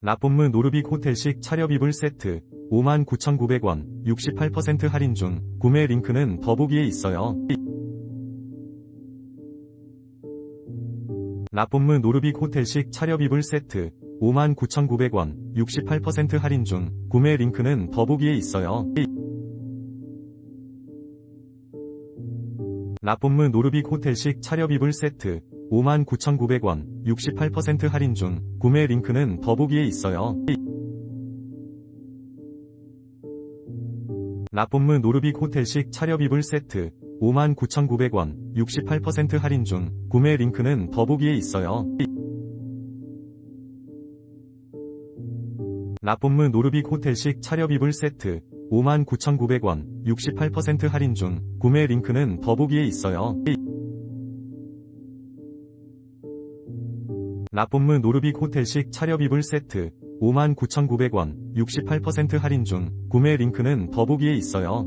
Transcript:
라폼무 노르빅 호텔식 차렵 이불 세트 59,900원 68% 할인 중 구매 링크는 더보기에 있어요. 라폼무 노르빅 호텔식 차렵 이불 세트 59,900원 68% 할인 중 구매 링크는 더보기에 있어요. 라폼무 노르빅 호텔식 차렵 이불 세트 59,900원 68% 할인 중 구매 링크는 더보기에 있어요. 라폼무 노르빅 호텔식 차렵 이불 세트 59,900원 68% 할인 중 구매 링크는 더보기에 있어요. 라폼무 노르빅 호텔식 차렵 이불 세트 59,900원 68% 할인 중 구매 링크는 더보기에 있어요. 라폼무 노르빅 호텔식 차렵 이불 세트 59,900원 68% 할인 중 구매 링크는 더보기에 있어요.